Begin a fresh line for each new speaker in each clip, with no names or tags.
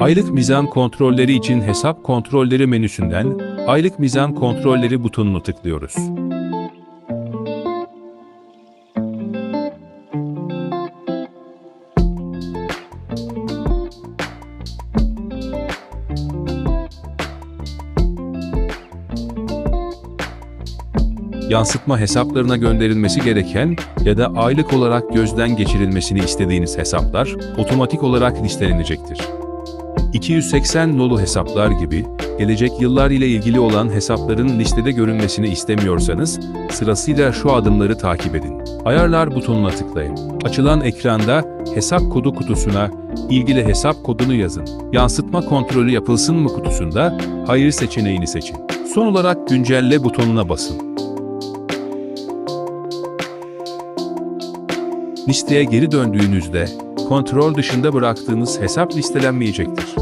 Aylık mizan kontrolleri için hesap kontrolleri menüsünden aylık mizan kontrolleri butonunu tıklıyoruz. Yansıtma hesaplarına gönderilmesi gereken ya da aylık olarak gözden geçirilmesini istediğiniz hesaplar otomatik olarak listelenecektir. 280 nolu hesaplar gibi gelecek yıllar ile ilgili olan hesapların listede görünmesini istemiyorsanız sırasıyla şu adımları takip edin. Ayarlar butonuna tıklayın. Açılan ekranda hesap kodu kutusuna ilgili hesap kodunu yazın. Yansıtma kontrolü yapılsın mı kutusunda hayır seçeneğini seçin. Son olarak güncelle butonuna basın. Listeye geri döndüğünüzde kontrol dışında bıraktığınız hesap listelenmeyecektir.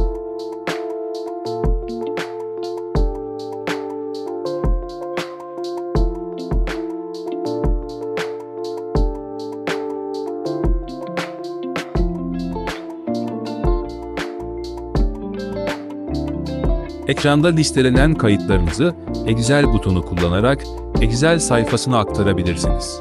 Ekranda listelenen kayıtlarınızı Excel butonu kullanarak Excel sayfasına aktarabilirsiniz.